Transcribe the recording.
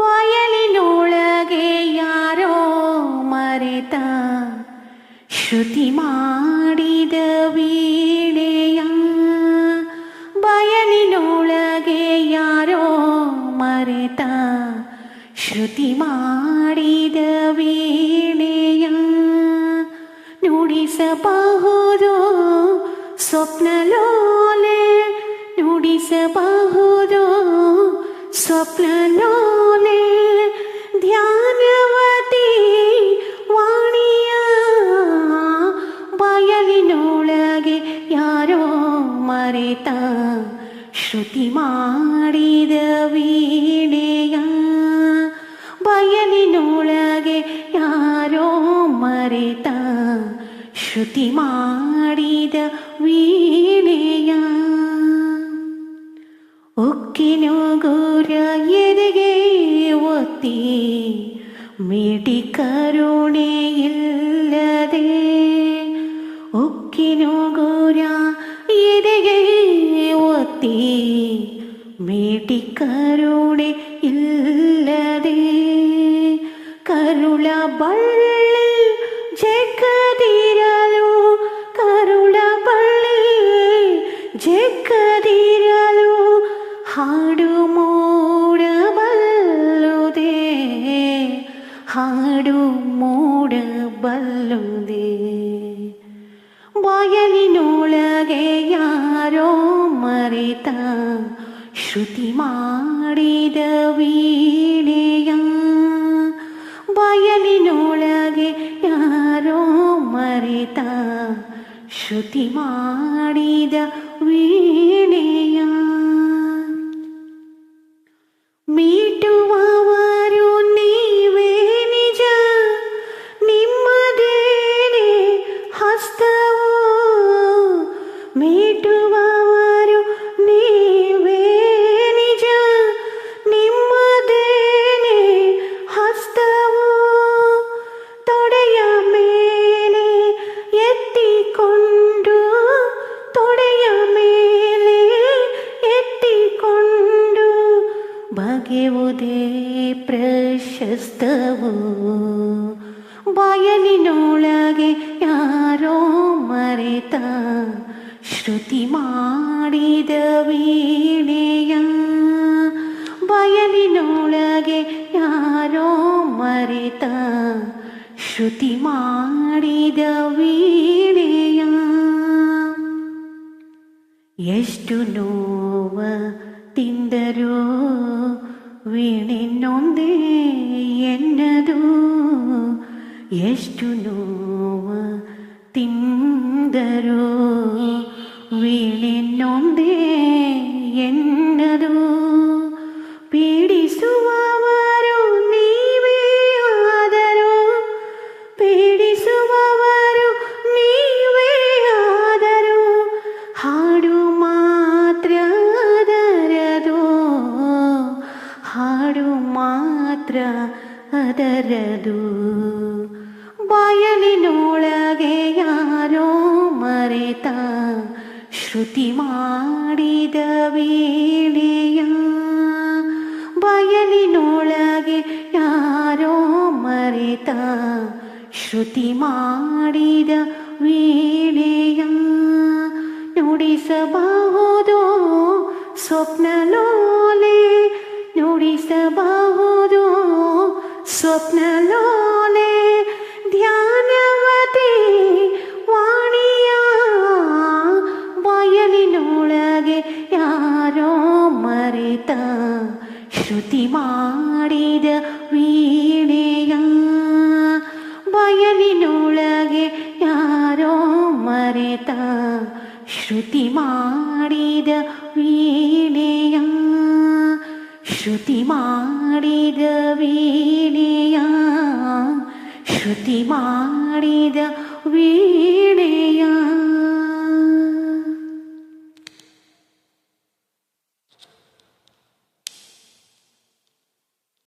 ಬಯಲಿನೊಳಗೆ ಯಾರೋ ಮರೆತ ಶ್ರುತಿ ಮಾಡಿದ ವೀಣೆಯ ಬಯಲಿನೊಳಗೆ ಯಾರೋ ಮರೆತ ಶ್ರುತಿ ಮಾಡಿದ ವೀಣೆಯ ನುಡಿಸಬಹುದು ಸ್ವಪ್ನಲೋಲೆ ನುಡಿಸಬಹುದು ಸ್ವಪ್ನಲೋ ശ്രുതി മാടിത വീണയ ഉക്കിനു ഗുരയരികെ ഒത്തി മിടിക്കരുണയില്ലതെ ഉക്കിനു ഗുരയരികെ ഒത്തി മിടിക്കരുണയില്ലതെ കരുള ബള്ള ಹಾಡುಮೂಡಬಲ್ಲುದೇ ಹಾಡು ಮೂಡಬಲ್ಲುದೇ ಬಯಲಿನೊಳಗೆ ಯಾರೋ ಮರೆತ ಶ್ರುತಿ ಮಾಡಿದ ವೀಣೆಯ ಬಯಲಿನೊಳಗೆ ಯಾರೋ ಮರೆತ ಶ್ರುತಿ ಮಾಡಿದ ವೀಣೆ ಶಸ್ತವು ಬಯಲಿನೊಳಗೆ ಯಾರೋ ಮರೆತ ಶ್ರುತಿ ಮಾಡಿದ ವೀಣೆಯ ಬಯಲಿನೊಳಗೆ ಯಾರೋ ಮರೆತ ಶ್ರುತಿ ಮಾಡಿದ ವೀಣೆಯ ಎಷ್ಟು ನೋವ ತಿಂದರೂ വീണിനൊന്നേ എന്നതു എഷ്ടു നോവ തിന്തരോ ಮಾತ್ರ ಅದರದು ಬಾಯಲಿನೊಳಗೆ ಯಾರೋ ಮರೆತ ಶ್ರುತಿ ಮಾಡಿದ ವೇಳೆಯ ಬಯಲಿನೊಳಗೆ ಯಾರೋ ಮರೆತ ಶ್ರುತಿ ಮಾಡಿದ ವೇಳೆಯ ನುಡಿಸಬಹುದು ಸ್ವಪ್ನ ಲೋಲೇ స్వప్నలోనే ಧ್ಯಾನವತಿ ವಾಣಿಯ ಬಯಲಿನೊಳಗೆ ಯಾರೋ ಮರೆತ ಶ್ರುತಿ ಮಾಡಿದ ವೀಣೆಯ ಬಯಲಿನೊಳಗೆ ಯಾರೋ ಮರೆತ ಶ್ರುತಿ ಮಾಡಿದ ವೀಣೆಯ ಶ್ರುತಿಮಾಡಿದ ವೀಣೆಯ ಶ್ರುತಿ ಮಾಡಿದ ವೀಣೆಯ